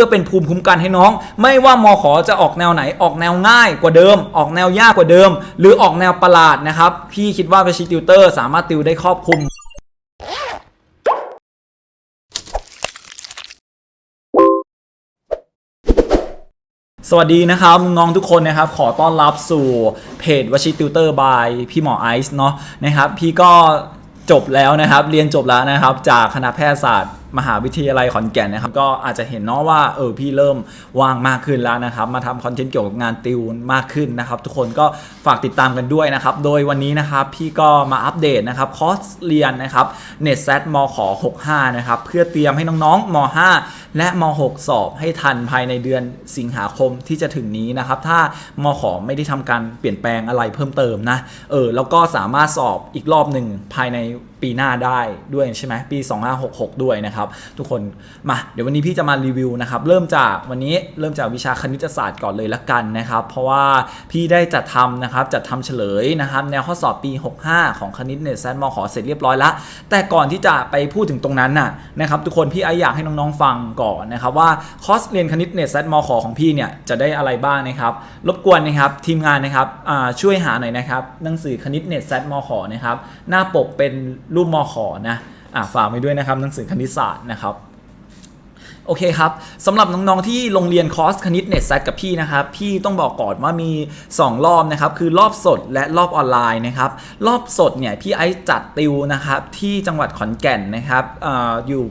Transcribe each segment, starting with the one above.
พื่อเป็นภูมิคุ้มกันให้น้อง ไม่ว่ามขอจะออกแนวไหนออกแนวง่ายกว่าเดิม ออกแนวยากกว่าเดิม หรือออกแนวประหลาดนะครับ พี่คิดว่า v วชิติวเตอร์สามารถติวได้ครอบคลุมสวัสดีนะครับน้องทุกคนนะครับขอต้อนรับสู่เพจวชิติวเตอร์บายพี่หมอไอซ์เนาะนะครับพี่ก็จบแล้วนะครับ เรียนจบแล้วนะครับ จากคณะแพทยศาสตร์ มหาวิทยาลัยขอนแก่นนะครับ ก็อาจจะเห็นเนาะว่าเออพี่เริ่มว่างมากขึ้นแล้วนะครับ มาทำคอนเทนต์เกี่ยวกับงานติวมากขึ้นนะครับ ทุกคนก็ฝากติดตามกันด้วยนะครับ โดยวันนี้นะครับพี่ก็มาอัปเดตนะครับคอร์สเรียนนะครับ n e t s a t มข65นะครับเพื่อเตรียมให้น้องๆม5และม6สอบให้ทันภายในเดือนสิงหาคมที่จะถึงนี้นะครับ ถ้ามขไม่ได้ทำการเปลี่ยนแปลงอะไรเพิ่มเติมนะเออแล้วก็สามารถสอบอีกรอบหนึ่งภายในปีหน้าได้ด้วยใช่ไหมปี 2566 ด้วยนะครับทุกคนมาเดี๋ยววันนี้พี่จะมารีวิวนะครับเริ่มจากวันนี้เริ่มจากวิชาคณิตศาสตร์ก่อนเลยละกันนะครับ เพราะว่าพี่ได้จัดทำนะครับจัดทำเฉลยนะครับแนวข้อสอบปี 65 ของคณิตเนตแซนมขอเสร็จเรียบร้อยล้วแต่ก่อนที่จะไปพูดถึงตรงนั้นน่ะนะครับทุกคนพี่ไออยากให้น้องๆฟังก่อนนะครับว่าคอร์สเรียนคณิตเนตแซนมขอของพี่เนี่ยจะได้อะไรบ้างนะครับรบกวนนะครับทีมงานนะครับช่วยหาหน่อยนะครับหนังสือคณิตเนตแซนมขอนะครับหน้าปกเป็นรูปมขอนะอ่าฝากไว้ด้วยนะครับหนังสือคณิตศาสตร์นะครับ โอเคครับสำหรับน้องๆที่ลงเรียนคอร์สคณิตเน็ตแซกับพี่นะครับ พี่ต้องบอกก่อนว่ามี 2 รอบนะครับ คือรอบสดและรอบออนไลน์นะครับ รอบสดเนี่ยพี่ไอซ์จัดติวนะครับ ที่จังหวัดขอนแก่นนะครับออยู่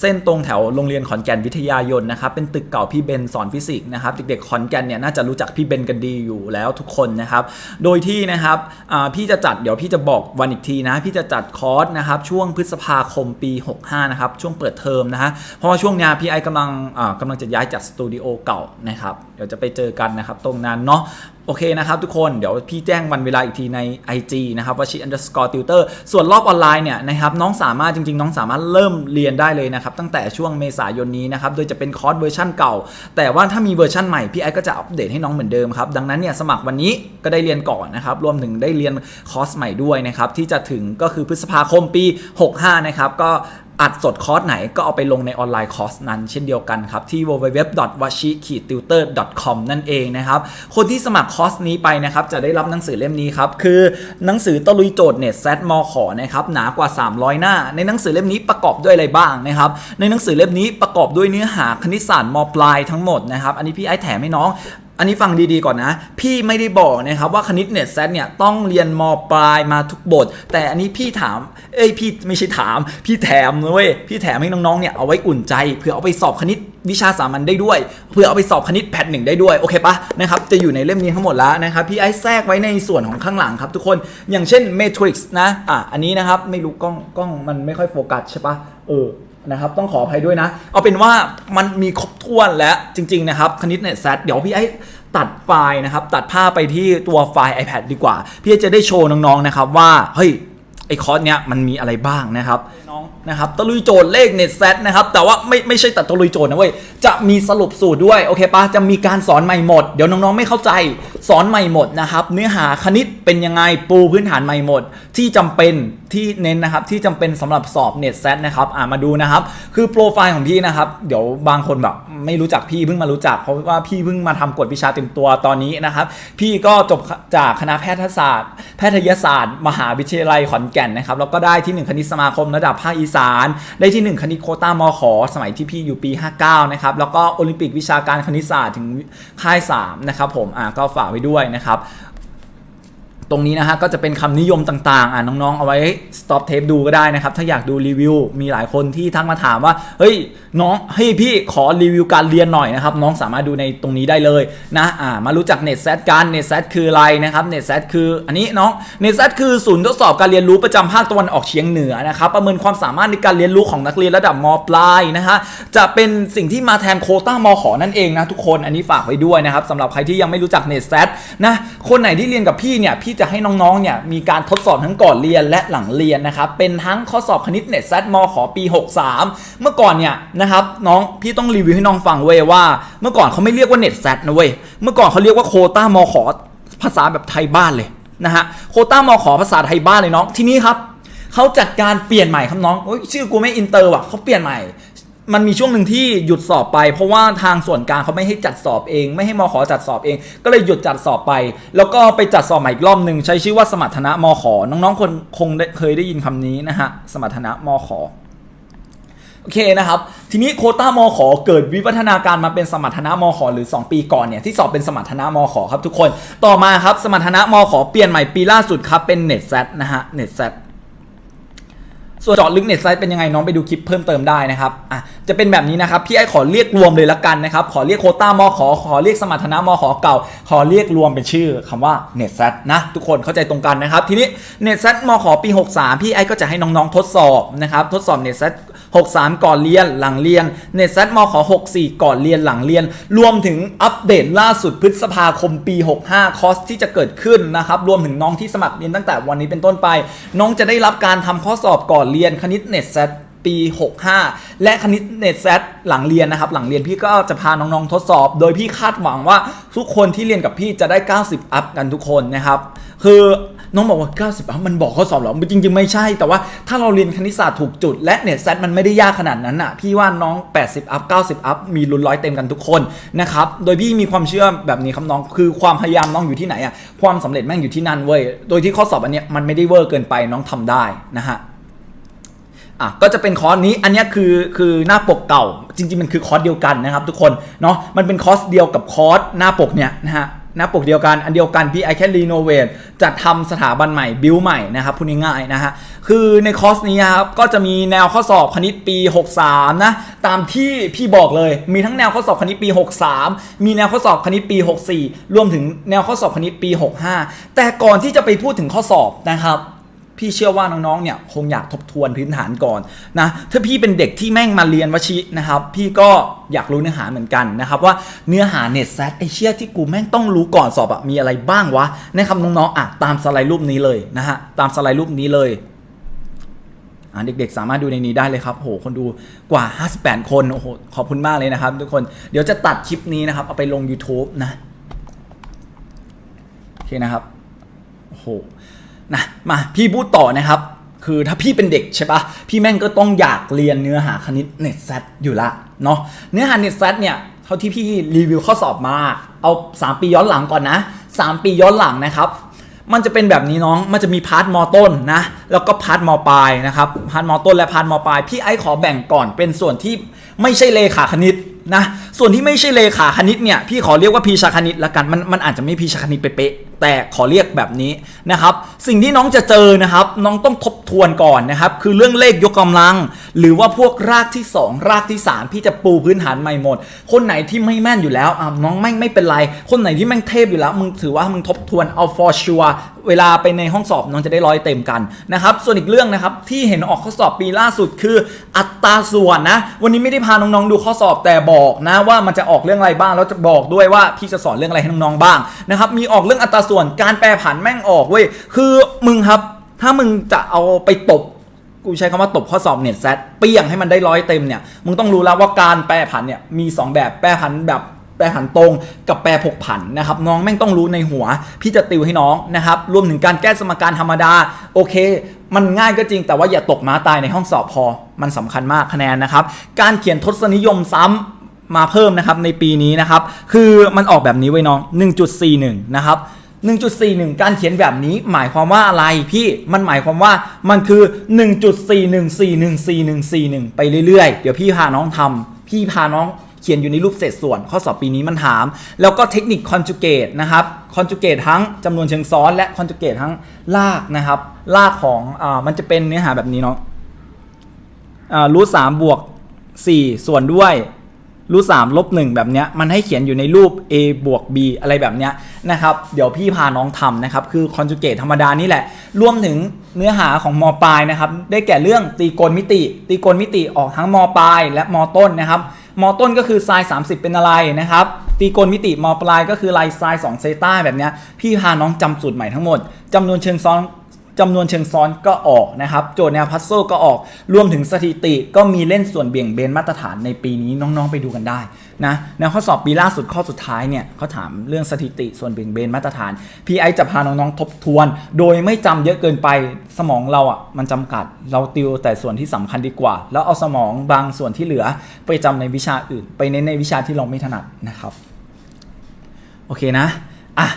เส้นตรงแถวโรงเรียนขอนแก่นวิทยายนนะครับ เป็นตึกเก่าพี่เบนสอนฟิสิกส์นะครับ เด็กๆขอนแก่นเนี่ยน่าจะรู้จักพี่เบนกันดีอยู่แล้วทุกคนนะครับ โดยที่นะครับพี่จะจัดเดี๋ยวพี่จะบอกวันอีกทีนะพี่จะจัดคอร์สนะครับช่วงพฤษภาคมปี 65นะครับช่วงเปิดเทอมนะฮะเพราะว่าช่วงเนี้ยพี่ไอกำลังกำลังจะย้ายจากสตูดิโอเก่านะครับเดี๋ยวจะไปเจอกันนะครับตรงนั้นเนาะโอเคนะครับทุกคนเดี๋ยวพี่แจ้งวันเวลาอีกทีใน IG นะครับวชิ underscore tutor ส่วนรอบออนไลน์เนี่ยนะครับน้องสามารถจริง ๆ น้องสามารถเริ่มเรียนได้เลยนะครับตั้งแต่ช่วงเมษายนนี้นะครับโดยจะเป็นคอร์สเวอร์ชันเก่า แต่ว่าถ้ามีเวอร์ชันใหม่พี่ไอซ์ก็จะอัปเดตให้น้องเหมือนเดิมครับดังนั้นเนี่ยสมัครวันนี้ก็ได้เรียนก่อนนะครับรวมถึงได้เรียนคอร์สใหม่ด้วยนะครับที่จะถึงก็คือพฤษภาคมปี 65นะครับก็ อัดสดคอร์สไหนก็เอาไปลงในออนไลน์คอร์สนั้น เช่นเดียวกันครับ ที่ www.washi-tutor.com นั่นเองนะครับ คนที่สมัครคอร์สนี้ไปนะครับ จะได้รับหนังสือเล่มนี้ครับ คือหนังสือตะลุยโจทย์เน็ตแซดมขอนะครับหนากว่า 300 หน้า ในหนังสือเล่มนี้ประกอบด้วยอะไรบ้างนะครับ ในหนังสือเล่มนี้ประกอบด้วยเนื้อหาคณิตศาสตร์มปลายทั้งหมดนะครับ อันนี้พี่ไอ้แถมให้น้อง อันนี้ฟังดีๆก่อนนะ พี่ไม่ได้บอกนะครับว่าคณิตเน็ตแซเนี่ยต้องเรียนมปลายมาทุกบท แต่อันนี้พี่ถาม เอ้ยพี่ไม่ใช่ถาม พี่แถมเว้ยพี่แถมให้น้องๆเนี่ยเอาไว้อุ่นใจเผื่อเอาไปสอบคณิตวิชาสามัญได้ด้วยเผื่อเอาไปสอบคณิตแพทหนึ่งได้ด้วย โอเคปะนะครับจะอยู่ในเล่มนี้ทั้งหมดแล้วนะครับพี่ไอ้แทรกไว้ในส่วนของข้างหลังครับทุกคนอย่างเช่น Matrix นะอะอันนี้นะครับไม่รู้กล้องกล้องมันไม่ค่อยโฟกัสใช่ปะเออ นะครับต้องขออภัยด้วยนะ เอาเป็นว่ามันมีครบถ้วนและจริง ๆ นะครับ คณิตเนี่ยแซดเดี๋ยวพี่ไอ้ตัดไฟล์นะครับ ตัดภาพไปที่ตัวไฟล์ iPad ดีกว่า พี่จะได้โชว์น้อง ๆ นะครับว่า เฮ้ย ไอ้คอร์สเนี้ยมันมีอะไรบ้างนะครับน้องนะครับตะลุยโจทย์เลขเน็ตแซนะครับแต่ว่าไม่ไม่ใช่ตัดตะลุยโจทย์นะเว้ยจะมีสรุปสูตรด้วยโอเคปะจะมีการสอนใหม่หมด เดี๋ยวน้องๆไม่เข้าใจสอนใหม่หมดนะครับเนื้อหาคณิตเป็นยังไงปูพื้นฐานใหม่หมด ที่จำเป็นที่เน้นนะครับที่จำเป็นสำหรับสอบเน็ตแซนะครับอ่ามาดูนะครับคือโปรไฟล์ของพี่นะครับเดี๋ยวบางคนแบบไม่รู้จักพี่เพิ่งมารู้จัก เพราะว่าพี่เพิ่งมาทำกฎวิชาเต็มตัวตอนนี้นะครับพี่ก็จบจากคณะแพทยศาสตร์ แพทยศาสตร์ มหาวิทยาลัยขอนแก่นนะครับแล้วก็ได้ที่ 1 คณิตสมาคมระดับภาคอีสาน ได้ที่ 1 คณิตโคต้ามอขอสมัยที่พี่อยู่ปี 59 นะครับแล้วก็โอลิมปิกวิชาการคณิตศาสตร์ถึงค่าย3นะครับผมอ่าก็ฝากไว้ด้วยนะครับ รงนี้นะฮะก็จะเป็นคำนิยมต่างๆ อ่าน้องๆ เอาไว้ stop tape ดูก็ได้นะครับ ถ้าอยากดูรีวิว มีหลายคนที่ทักมาถามว่า เฮ้ยน้องเฮ้ยพี่ขอรีวิวการเรียนหน่อยนะครับ น้องสามารถดูในตรงนี้ได้เลยนะอ่ามารู้จัก Net Set กัน Net Set คืออะไรนะครับ Net Set คืออันนี้น้อง Net Set คือศูนย์ทดสอบการเรียนรู้ประจำภาคตะวันออกเฉียงเหนือนะครับประเมินความสามารถในการเรียนรู้ของนักเรียนระดับมปลายนะฮะจะเป็นสิ่งที่มาแทนโคต้ามขอนั่นเองนะทุกคนอันนี้ฝากไว้ด้วยนะครับสำหรับใครที่ยังไม่รู้จัก Net Set นะคนไหนที่เรียนกับพี่เนี่ยพี่จะให้น้องๆเนี่ยมีการทดสอบทั้งก่อนเรียนและหลังเรียนนะครับเป็นทั้งข้อสอบคณิตเน็ตแซดมขอปี 63 เมื่อก่อนเนี่ยนะครับน้องพี่ต้องรีวิวให้น้องฟังเว้ยว่า เมื่อก่อนเขาไม่เรียกว่าเน็ตแซดนะเว้ยเมื่อก่อนเขาเรียกว่าโคต้ามขอภาษาแบบไทยบ้านเลยนะฮะโคต้ามขอภาษาไทยบ้านเลยน้องทีนี้ครับเขาจัดการเปลี่ยนใหม่ครับน้องอชื่อกูไม่อินเตอร์ว่ะเขาเปลี่ยนใหม่ มันมีช่วงหนึ่งที่หยุดสอบไป เพราะว่าทางส่วนกลางเขาไม่ให้จัดสอบเอง ไม่ให้มอขอจัดสอบเอง ก็เลยหยุดจัดสอบไป แล้วก็ไปจัดสอบใหม่อีกรอบหนึ่งใช้ชื่อว่าสมรรถนะมอขอน้องๆคนคงได้เคยได้ยินคำนี้นะฮะสมรรถนะมอขอโอเคนะครับ ทีนี้โคต้ามอขอเกิดวิวัฒนาการมาเป็นสมรรถนะมอขอหรือ 2 ปีก่อนเนี่ยที่สอบเป็นสมรรถนะมอขอครับทุกคนต่อมาครับสมรรถนะมอขอเปลี่ยนใหม่ปีล่าสุดครับเป็นเน็ตแซนะฮะเน็ตแซ ส่วนเจาะลึกเน็ตไซต์เป็นยังไงน้องไปดูคลิปเพิ่มเติมได้นะครับอะจะเป็นแบบนี้นะครับพี่ไอ้ขอเรียกรวมเลยละกันนะครับขอเรียกโคต้ามขอขอเรียกสมรรถนะมขเก่า ขอเรียกรวมเป็นชื่อคำว่าเน็ตแซตนะทุกคนเข้าใจตรงกันนะครับทีนี้เน็ตแซตมขปี 63 พี่ไอ้ก็จะให้น้องๆทดสอบนะครับทดสอบเน็ตแซ63 ก่อนเรียนหลังเรียนเน็ตแซมข64 ก่อนเรียนหลังเรียน รวมถึงอัปเดตล่าสุดพฤษภาคมปี 65 คอร์สที่จะเกิดขึ้นนะครับ รวมถึงน้องที่สมัครเรียนตั้งแต่วันนี้เป็นต้นไป น้องจะได้รับการทำข้อสอบก่อนเรียนคณิตเน็ตแซปี 65 และคณิตเน็ตแซหลังเรียนนะครับ หลังเรียนพี่ก็จะพาน้องๆทดสอบ โดยพี่คาดหวังว่าทุกคนที่เรียนกับพี่จะได้ 90 อัพกันทุกคนนะครับ คือน้องบอกว่า 90อัพมันบอกข้อสอบเหรอจริง ๆ ไม่ใช่ แต่ว่าถ้าเราเรียนคณิตศาสตร์ถูกจุด และเน็ตแซมันไม่ได้ยากขนาดนั้นอะ พี่ว่าน้อง 80 อัพ 90 อัพ มีลุ้นร้อยเต็มกันทุกคนนะครับ โดยพี่มีความเชื่อแบบนี้ครับน้อง คือความพยายามน้องอยู่ที่ไหนอะ ความสำเร็จแม่งอยู่ที่นั่นเว้ย โดยที่ข้อสอบอันเนี้ยมันไม่ได้เวอร์เกินไปน้องทำได้นะฮะ อะก็จะเป็นคอร์สนี้อันนี้คือคือหน้าปกเก่า จริงๆมันคือคอร์สเดียวกันนะครับทุกคนเนาะมันเป็นคอร์สเดียวกับคอร์สหน้าปกเนี่ยนะฮะหน้าปกเดียวกันอันเดียวกันพี่ไอแค่รีโนเวทจะทำสถาบันใหม่บิวใหม่นะครับพูดง่ายๆนะฮะคือในคอร์สนี้ครับก็จะมีแนวข้อสอบคณิตปี 63 นะ ตามที่พี่บอกเลย มีทั้งแนวข้อสอบคณิตปี 63 มีแนวข้อสอบคณิตปี 64 รวมถึงแนวข้อสอบคณิตปี 65 แต่ก่อนที่จะไปพูดถึงข้อสอบนะครับ พี่เชื่อว่าน้องๆ เนี่ยคงอยากทบทวนพื้นฐานก่อนนะถ้าพี่เป็นเด็กที่แม่งมาเรียนวชินะครับ พี่ก็อยากรู้เนื้อหาเหมือนกันนะครับ ว่าเนื้อหาเน็ตแซดไอเชียที่กูแม่งต้องรู้ก่อนสอบอะมีอะไรบ้างวะนะครับน้องๆอะตามสไลด์รูปนี้เลยนะฮะตามสไลด์รูปนี้เลยอะเด็กๆ สามารถดูในนี้ได้เลยครับโหคนดูกว่า 58 คนโอ้โหขอบคุณมากเลยนะครับ ทุกคนเดี๋ยวจะตัดคลิปนี้นะครับเอาไปลง YouTube นะโอเคนะครับโอ้โห นะมาพี่พูดต่อนะครับ คือถ้าพี่เป็นเด็กใช่ปะพี่แม่งก็ต้องอยากเรียนเนื้อหาคณิตเน็ตแซอยู่ละเนาะเนื้อหาเน็ตแซเนี่ยเท่าที่พี่รีวิวข้อสอบมา เอา 3 ปีย้อนหลังก่อนนะ 3 ปีย้อนหลังนะครับ มันจะเป็นแบบนี้น้อง มันจะมีพาร์ทมอต้นนะ แล้วก็พาร์ทมอปลายนะครับ พาร์ทมอต้นและพาร์ทมอปลาย พี่ไอ้ขอแบ่งก่อนเป็นส่วนที่ไม่ใช่เลขาคณิต นะ ส่วนที่ไม่ใช่เลขาคณิตเนี่ย พี่ขอเรียกว่าพีชาคณิตละกัน มันมันอาจจะไม่พีชาคณิตเป๊ะแต่ขอเรียกแบบนี้นะครับ สิ่งที่น้องจะเจอนะครับ น้องต้องทบทวนก่อนนะครับ คือเรื่องเลขยกกำลัง หรือว่าพวกรากที่ 2 รากที่ 3 พี่จะปูพื้นฐานใหม่หมด คนไหนที่ไม่แม่นอยู่แล้วอะน้องแม่ไม่เป็นไร คนไหนที่แม่งเทพอยู่แล้ว มึงถือว่ามึงทบทวนเอา for sure เวลาไปในห้องสอบน้องจะได้ร้อยเต็มกันนะครับส่วนอีกเรื่องนะครับที่เห็นออกข้อสอบปีล่าสุดคือ อัตราส่วนนะ วันนี้ไม่ได้พาน้องๆดูข้อสอบแต่บอกนะว่ามันจะออกเรื่องอะไรบ้างแล้วจะบอกด้วยว่าพี่จะสอนเรื่องอะไรให้น้องๆบ้างนะครับมีออกเรื่องอัตราส่วนการแปรผันแม่งออกเว้ยคือมึงครับ ถ้ามึงจะเอาไปตบกูใช้คำว่าตบข้อสอบเน็ตแซดเปี้ยงให้มันได้ร้อยเต็มเนี่ยมึงต้องรู้แล้วว่าการแปรผันเนี่ยมี 2 แบบแปรผันแบบ แปรผันตรงกับแปรผกผันนะครับน้องแม่งต้องรู้ในหัว พี่จะติวให้น้องนะครับรวมถึงการแก้สมการธรรมดาโอเค มันง่ายก็จริงแต่ว่าอย่าตกม้าตายในห้องสอบพอ มันสำคัญมากคะแนนนะครับ การเขียนทศนิยมซ้ำมาเพิ่มนะครับในปีนี้นะครับ คือมันออกแบบนี้ไว้น้อง 1.41 นะครับ 1.41 การเขียนแบบนี้หมายความว่าอะไรพี่มันหมายความว่ามันคือ 1.41414141 ไปเรื่อยๆ เดี๋ยวพี่พาน้องทำพี่พาน้อง เขียนอยู่ในรูปเศษส่วน ข้อสอบปีนี้มันถาม แล้วก็เทคนิคคอนจูเกตนะครับคอนจูเกตทั้งจำนวนเชิงซ้อน และคอนจูเกตทั้งลากนะครับ ลากของอ่ามันจะเป็นเนื้อหาแบบนี้เนาะอ่ารูทสามบวก4ส่วนด้วยรูทสามลบหนึ่งแบบเนี้ยมันให้เขียนอยู่ในรูป a บวก b อะไรแบบเนี้ยนะครับเดี๋ยวพี่พาน้องทำนะครับคือคอนจูเกตธรรมดานี่แหละ รวมถึงเนื้อหาของมปลายนะครับได้แก่เรื่องตีโกณมิติ ตีโกณมิติออกทั้งมปลายและมต้นนะครับ มต้นก็คือไซน์30 เป็นอะไรนะครับ ตีโกณมิติมปลายก็คือไลน์ไซน์2เซต้าแบบนี้พี่พาน้องจำสูตรใหม่ทั้งหมดจำนวนเชิงซ้อนจำนวนเชิงซ้อนก็ออกนะครับ โจทย์แนวพัซโซก็ออก รวมถึงสถิติก็มีเล่นส่วนเบี่ยงเบนมาตรฐานในปีนี้น้องๆไปดูกันได้ นะในข้อสอบปีล่าสุดข้อสุดท้ายเนี่ยเขาถามเรื่องสถิติส่วนเบี่ยงเบนมาตรฐานพี่ไอจะพาน้องๆทบทวน โดยไม่จำเยอะเกินไปสมองเราอะมันจำกัดเราติวแต่ส่วนที่สำคัญดีกว่า แล้วเอาสมองบางส่วนที่เหลือไปจำในวิชาอื่น ไปเน้นในวิชาที่เราไม่ถนัดนะครับ โอเคนะอะ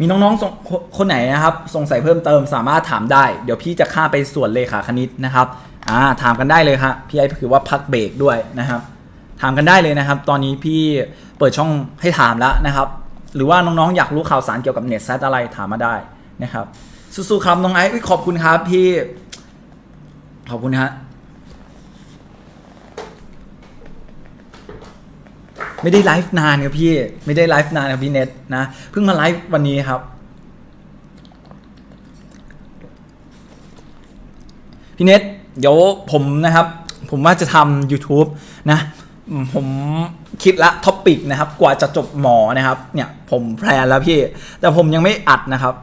มีน้องๆ คนไหนนะครับ สงสัยเพิ่มเติมสามารถถามได้ เดี๋ยวพี่จะข้าไปส่วนเลขาคณิตนะครับ อ่า ถามกันได้เลยครับพี่ไอ้คือว่าพักเบรกด้วยนะครับ ถามกันได้เลยนะครับ ตอนนี้พี่เปิดช่องให้ถามแล้วนะครับ หรือว่าน้องๆอยากรู้ข่าวสารเกี่ยวกับเน็ตแซดอะไรถามมาได้นะครับสู้ๆครับน้องไอซ์ขอบคุณครับพี่ขอบคุณฮะไม่ได้ไลฟ์นานครับพี่ ไม่ได้ไลฟ์นานครับพี่เน็ตนะเพิ่งมาไลฟ์วันนี้ครับพี่เน็ตเดี๋ยวผมนะครับ ผมว่าจะทำ YouTube นะ ผมคิดละท็อปิกนะครับ กว่าจะจบหมอนะครับ เนี่ย ผมแพลนแล้วพี่ แต่ผมยังไม่อัดนะครับ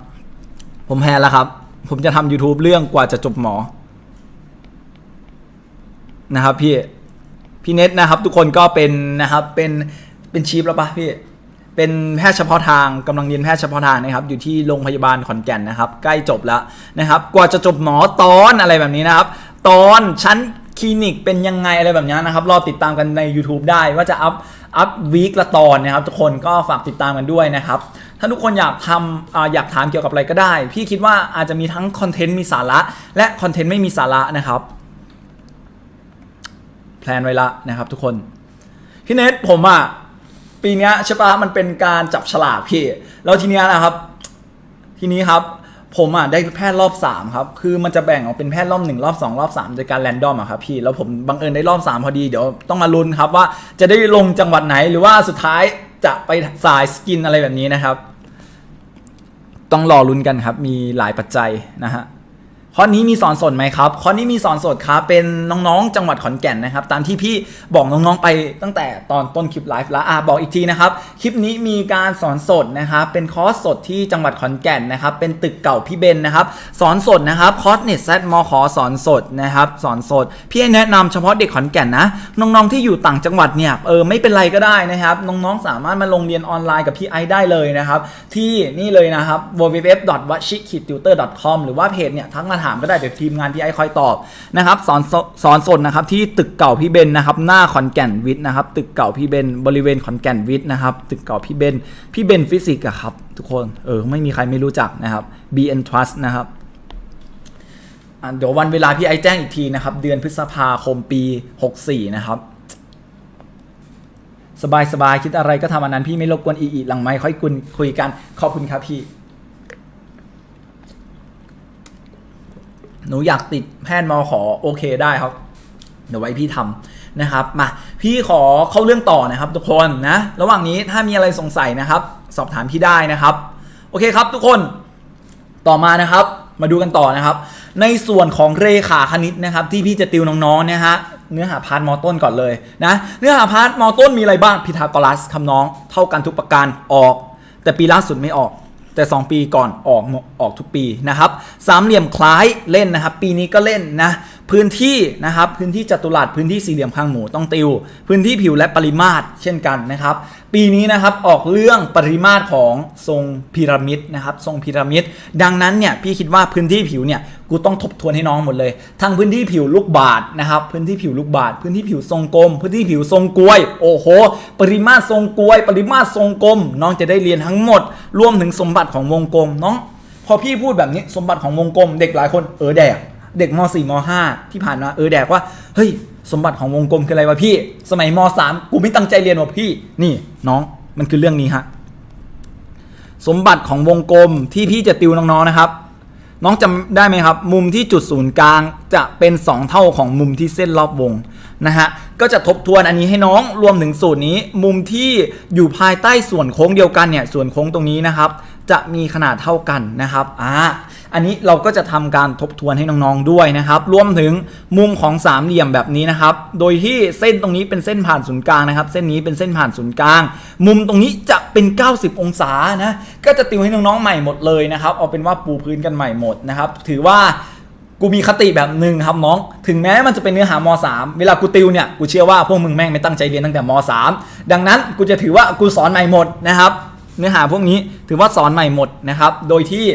ผมแพลนแล้วครับ ผมจะทำ YouTube เรื่องกว่าจะจบหมอ นะครับพี่ พี่เน็ตนะครับ ทุกคนก็เป็นนะครับ เป็น เป็นชีฟแล้วปะพี่ เป็นแพทย์เฉพาะทางกำลังเรียนแพทย์เฉพาะทางนะครับ อยู่ที่โรงพยาบาลขอนแก่นนะครับ ใกล้จบแล้วนะครับ กว่าจะจบหมอตอนอะไรแบบนี้นะครับ ตอนชั้น คลินิกเป็นยังไงอะไรแบบนี้นะครับ รอติดตามกันใน YouTube ได้ว่าจะอัพอัพวีคละตอนนะครับ ทุกคนก็ฝากติดตามกันด้วยนะครับ ถ้าทุกคนอยากทำออยากถามเกี่ยวกับอะไรก็ได้ พี่คิดว่าอาจจะมีทั้งคอนเทนต์มีสาระ และคอนเทนต์ไม่มีสาระนะครับแพลนไว้ละนะครับ ทุกคนพี่เนทผมอะปีนี้ใช่ปะมันเป็นการจับฉลากพี่แล้วทีนี้นะครับ ทีนี้ครับ ผมอะได้แพทย์รอบ 3 ครับ คือมันจะแบ่งออกเป็นแพทย์รอบ 1 รอบ 2 รอบ3โดยการแรนดอมอะครับพี่ แล้วผมบังเอิญได้รอบ 3 พอดี เดี๋ยวต้องมาลุ้นครับว่าจะได้ลงจังหวัดไหนหรือว่าสุดท้ายจะไปสายสกินอะไรแบบนี้นะครับ ต้องรอลุ้นกันครับ มีหลายปัจจัยนะฮะ ข้อนี้มีสอนสดไหมครับข้อนี้มีสอนสดครับเป็นน้องๆ จังหวัดขอนแก่นนะครับ ตามที่พี่บอกน้องๆไปตั้งแต่ตอนต้นคลิปไลฟ์แล้วอะบอกอีกทีนะครับ คลิปนี้มีการสอนสดนะครับเป็นคอร์สสดที่จังหวัดขอนแก่นนะครับ เป็นตึกเก่าพี่เบนนะครับ สอนสดนะครับคอร์สเน็ตแซดมขอสอนสดนะครับสอนสด พี่แนะนำเฉพาะเด็กขอนแก่นนะน้องๆที่อยู่ต่างจังหวัดเนี่ยเออไม่เป็นไรก็ได้นะครับน้องๆสามารถมาลงเรียนออนไลน์กับพี่ไอได้เลยนะครับที่นี่เลยนะครับ www.washikitutor.com หรือว่าเพจเนี่ยทักมาถามก็ได้เดี๋ยวทีมงานพี่ไอคอยตอบนะครับสอนสอนสดนะครับที่ตึกเก่าพี่เบนนะครับหน้าขอนแก่นวิทย์นะครับตึกเก่าพี่เบนบริเวณขอนแก่นวิทย์นะครับตึกเก่าพี่เบนพี่เบนฟิสิกส์อะครับทุกคนเออไม่มีใครไม่รู้จักนะครับ BN Trust นะครับเดี๋ยววันเวลาพี่ไอแจ้งอีกทีนะครับ เดือนพฤษภาคมปี 64 นะครับ สบายสบายคิดอะไรก็ทำอันนั้นพี่ไม่รบกวนอีอีหลังไม้ค่อยคุยคุยกัน ขอบคุณครับพี่ หนูอยากติดแพทย์มอขอโอเคได้ครับ เดี๋ยวไว้พี่ทำนะครับมาพี่ขอเข้าเรื่องต่อนะครับ ทุกคนนะระหว่างนี้ถ้ามีอะไรสงสัยนะครับ สอบถามพี่ได้นะครับ โอเคครับทุกคนต่อมานะครับ มาดูกันต่อนะครับ ในส่วนของเรขาคณิตนะครับ ที่พี่จะติวน้องๆเนี่ยฮะเนื้อหาพาร์ทมอต้นก่อนเลยนะเนื้อหาพาร์ทมอต้นมีอะไรบ้างพีทาโกรัสคำน้องเท่ากันทุกประการออก แต่ปีล่าสุดไม่ออก แต่ 2 ปีก่อนออกออกทุกปีนะครับสามเหลี่ยมคล้ายเล่นนะครับ ปีนี้ก็เล่นนะ พื้นที่นะครับพื้นที่จัตุรัสพื้นที่สี่เหลี่ยมข้างหมูต้องติว พื้นที่ผิวและปริมาตรเช่นกันนะครับ ปีนี้นะครับออกเรื่องปริมาตรของทรงพีระมิดนะครับทรงพีระมิดดังนั้นเนี่ยพี่คิดว่าพื้นที่ผิวเนี่ยกูต้องทบทวนให้น้องหมดเลย ทั้งพื้นที่ผิวลูกบาศก์นะครับพื้นที่ผิวลูกบาศก์พื้นที่ผิวทรงกลม พื้นที่ผิวทรงกลวย โอ้โห ปริมาตรทรงกลวย ปริมาตรทรงกลม น้องจะได้เรียนทั้งหมด รวมถึงสมบัติของวงกลมน้องพอพี่พูดแบบนี้สมบัติของวงกลม เด็กหลายคนเออแดก เด็กม .4 ม .5 ที่ผ่านมาเออแดกว่าเฮ้ยสมบัติของวงกลมคืออะไรวะพี่ สมัยม .3 กูไม่ตั้งใจเรียนวะพี่ นี่น้องมันคือเรื่องนี้ฮะสมบัติของวงกลมที่พี่จะติวน้องๆนะครับ น้องจำได้ไหมครับ มุมที่จุดศูนย์กลางจะเป็น 2 เท่าของมุมที่เส้นรอบวงนะฮะก็จะทบทวนอันนี้ให้น้องรวมถึงสูตรนี้ มุมที่อยู่ภายใต้ส่วนโค้งเดียวกันเนี่ยส่วนโค้งตรงนี้นะครับ จะมีขนาดเท่ากันนะครับอ่าอันนี้เราก็จะทำการทบทวนให้น้องๆด้วยนะครับ รวมถึงมุมของสามเหลี่ยมแบบนี้นะครับ โดยที่เส้นตรงนี้เป็นเส้นผ่านศูนย์กลางนะครับ เส้นนี้เป็นเส้นผ่านศูนย์กลาง มุมตรงนี้จะเป็น 90 องศานะ ก็จะติวให้น้องๆใหม่หมดเลยนะครับ เอาเป็นว่าปูพื้นกันใหม่หมดนะครับ ถือว่ากูมีคติแบบหนึ่งครับน้อง ถึงแม้มันจะเป็นเนื้อหาม 3 เวลากูติวเนี่ยกูเชื่อว่าพวกมึงแม่งไม่ตั้งใจเรียนตั้งแต่ม 3 ดังนั้นกูจะถือว่ากูสอนใหม่หมดนะครับ เนื้อหาพวกนี้ถือว่าสอนใหม่หมดนะครับ โดยที่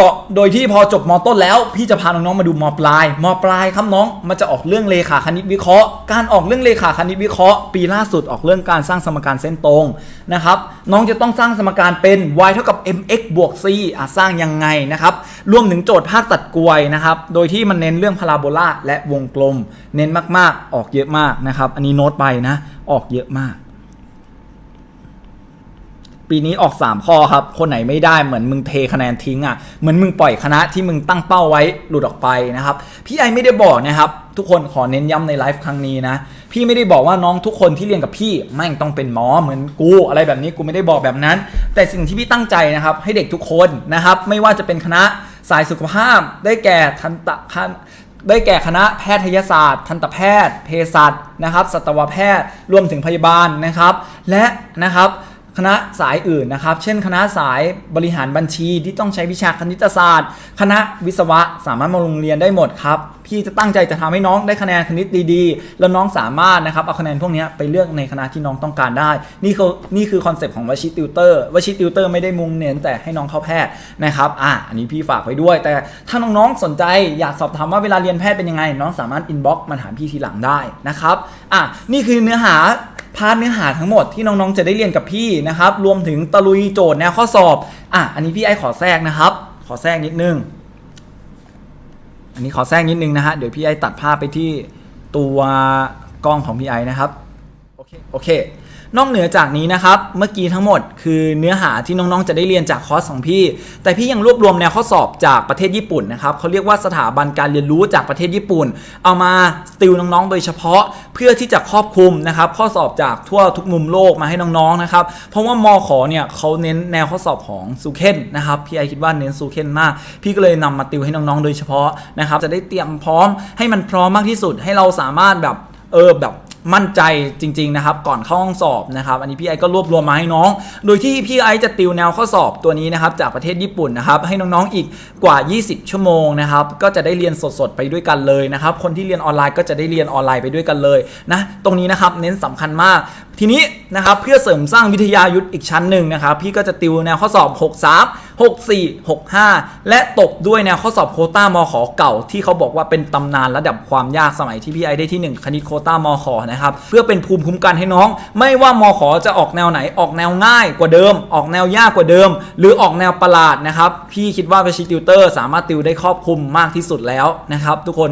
ต่อโดยที่พอจบมต้นแล้ว พี่จะพาน้องๆมาดูมปลายมปลายครับน้องมันจะออกเรื่องเลขาคณิตวิเคราะห์ การออกเรื่องเลขาคณิตวิเคราะห์ ปีล่าสุดออกเรื่องการสร้างสมการเส้นตรงนะครับน้องจะต้องสร้างสมการเป็น y เท่ากับ mx บวก c อะสร้างยังไงนะครับรวมถึงโจทย์ภาคตัดกลวยนะครับโดยที่มันเน้นเรื่องพาราโบลาและวงกลม เน้นมากๆออกเยอะมากนะครับอันนี้โน้ตไปนะออกเยอะมาก ปีนี้ออก 3 ข้อครับ คนไหนไม่ได้เหมือนมึงเทคะแนนทิ้งอะเหมือนมึงปล่อยคณะที่มึงตั้งเป้าไว้หลุดออกไปนะครับ พี่ไอไม่ได้บอกนะครับ ทุกคนขอเน้นย้ำในไลฟ์ครั้งนี้นะ พี่ไม่ได้บอกว่าน้องทุกคนที่เรียนกับพี่แม่งต้องเป็นหมอเหมือนกูอะไรแบบนี้กูไม่ได้บอกแบบนั้น แต่สิ่งที่พี่ตั้งใจนะครับ ให้เด็กทุกคนนะครับ ไม่ว่าจะเป็นคณะสายสุขภาพ ได้แก่ทันตะคันได้แก่คณะแพทยศาสตร์ทันตแพทย์ เภสัชนะครับสัตวแพทย์รวมถึงพยาบาลนะครับ และนะครับ คณะสายอื่นนะครับ เช่น คณะสายบริหารบัญชีที่ต้องใช้วิชาคณิตศาสตร์ คณะวิศวะสามารถมาโรงเรียนได้หมดครับ พี่จะตั้งใจจะทำให้น้องได้คะแนนคณิตดีๆ แล้วน้องสามารถนะครับเอาคะแนนพวกนี้ไปเลือกในคณะที่น้องต้องการได้ นี่คือนี่คือคอนเซปต์ของวชิติวเตอร์วชิติวเตอร์ไม่ได้มุ่งเน้นแต่ให้น้องเข้าแพทย์นะครับ อะ อันนี้พี่ฝากไว้ด้วย แต่ถ้าน้องๆสนใจอยากสอบถามว่าเวลาเรียนแพทย์เป็นยังไง น้องสามารถอินบ็อกซ์มาถามพี่ทีหลังได้นะครับ อะ นี่คือเนื้อหา พาร์ทเนื้อหาทั้งหมดที่น้องๆจะได้เรียนกับพี่นะครับ รวมถึงตะลุยโจทย์แนวข้อสอบอะอันนี้พี่ไอขอแทรกนะครับ ขอแทรกนิดนึง อันนี้ขอแทรกนิดนึงนะฮะเดี๋ยวพี่ไอตัดภาพไปที่ตัวกล้องของพี่ไอนะครับโอเคโอเค นอกเหนือจากนี้นะครับ เมื่อกี้ทั้งหมดคือเนื้อหาที่น้องๆ จะได้เรียนจากคอร์สของพี่ แต่พี่ยังรวบรวมแนวข้อสอบจากประเทศญี่ปุ่นนะครับเขาเรียกว่าสถาบันการเรียนรู้จากประเทศญี่ปุ่น เอามาติวน้องๆ โดยเฉพาะเพื่อที่จะครอบคลุมนะครับ ข้อสอบจากทั่วทุกมุมโลกมาให้น้องๆนะครับ เพราะว่ามขเนี่ยเขาเน้นแนวข้อสอบของซูเคนนะครับพี่ไอคิดว่าเน้นซูเคนมาก พี่ก็เลยนำมาติวให้น้องๆ โดยเฉพาะนะครับจะได้เตรียมพร้อมให้มันพร้อมมากที่สุดให้เราสามารถแบบเออแบบ มั่นใจจริงๆนะครับก่อนเข้าห้องสอบนะครับอันนี้พี่ไอก็รวบรวมมาให้น้อง โดยที่พี่ไอจะติวแนวข้อสอบตัวนี้นะครับจากประเทศญี่ปุ่นนะครับให้น้องๆอีกกว่า 20 ชั่วโมงนะครับก็จะได้เรียนสดๆไปด้วยกันเลยนะครับคนที่เรียนออนไลน์ก็จะได้เรียนออนไลน์ไปด้วยกันเลยนะตรงนี้นะครับเน้นสำคัญมาก ทีนี้นะครับเพื่อเสริมสร้างวิทยายุทธอีกชั้นหนึ่งนะครับพี่ก็จะติวแนวข้อสอบ 63 64 65 และตบด้วยแนวข้อสอบโคต้ามอขอเก่า ที่เขาบอกว่าเป็นตำนานระดับความยากสมัยที่พี่ไอได้ที่ 1 คณิตโคต้ามอขอนะครับเพื่อเป็นภูมิคุ้มกันให้น้อง ไม่ว่ามอขอจะออกแนวไหนออกแนวง่ายกว่าเดิม ออกแนวยากกว่าเดิม หรือออกแนวประหลาดนะครับพี่คิดว่าเวชิติวเตอร์สามารถติวได้ครอบคลุมมากที่สุดแล้วนะครับทุกคน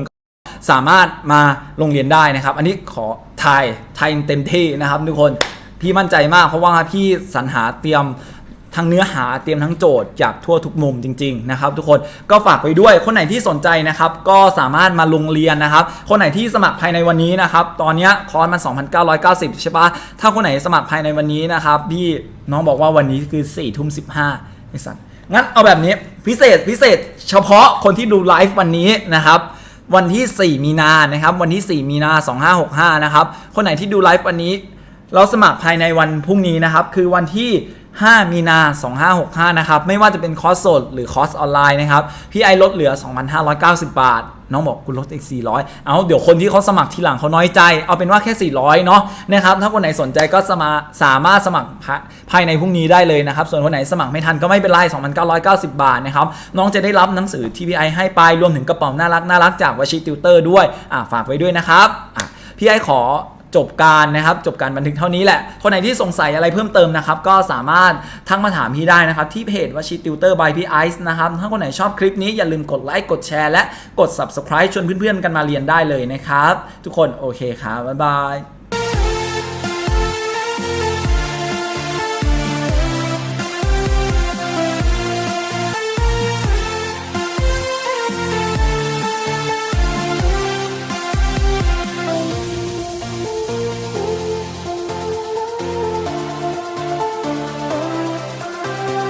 สามารถมาโรงเรียนได้นะครับ อันนี้ขอไทยไทยเต็มที่นะครับทุกคนพี่มั่นใจมากเพราะว่าพี่สรรหาเตรียม ทั้งเนื้อหาเตรียมทั้งโจทย์จากทั่วทุกมุมจริงๆนะครับทุกคนก็ฝากไว้ด้วยคนไหนที่สนใจนะครับก็สามารถมาลงเรียนนะครับ คนไหนที่สมัครภายในวันนี้นะครับตอนเนี้ยคอร์สมัน2,990 ใช่ปะถ้าคนไหนสมัครภายในวันนี้นะครับพี่น้องบอกว่าวันนี้คือ4ี่ทุ่มสิบห้าไอ้สัตว์งั้นเอาแบบนี้พิเศษพิเศษเฉพาะคนที่ดูไลฟ์วันนี้นะครับวันที่ 4 มีนานะครับ วันที่ 4 มีนา2565 นะครับ คนไหนที่ดูไลฟ์วันนี้ เราสมัครภายในวันพรุ่งนี้นะครับ คือวันที่ 5 มีนา 2565 นะครับ ไม่ว่าจะเป็นคอร์สสดหรือคอร์สออนไลน์นะครับ พี่ไอลดเหลือ 2,590 บาท น้องบอกคุณลดอีก 400 เอาเดี๋ยวคนที่เขาสมัครทีหลังเขาน้อยใจ เอาเป็นว่าแค่ 400 เนาะนะครับ ถ้าคนไหนสนใจก็สมาสามารถสมัครภายในพรุ่งนี้ได้เลยนะครับ ส่วนคนไหนสมัครไม่ทันก็ไม่เป็นไร 2,990 บาทนะครับ น้องจะได้รับหนังสือที่พี่ไอให้ไป รวมถึงกระเป๋าน่ารักน่ารักจากวชิติวเตอร์ด้วย อะฝากไว้ด้วยนะครับอะพี่ไอขอ จบการนะครับ จบการบันทึกเท่านี้แหละ คนไหนที่สงสัยอะไรเพิ่มเติมนะครับ ก็สามารถทักมาถามพี่ได้นะครับ ที่เพจวชิติวเตอร์บายพี่ไอซ์นะครับ ถ้าคนไหนชอบคลิปนี้อย่าลืมกดไลค์กดแชร์และกด subscribe ชวนเพื่อนๆกันมาเรียนได้เลยนะครับ ทุกคนโอเคครับบ๊ายบาย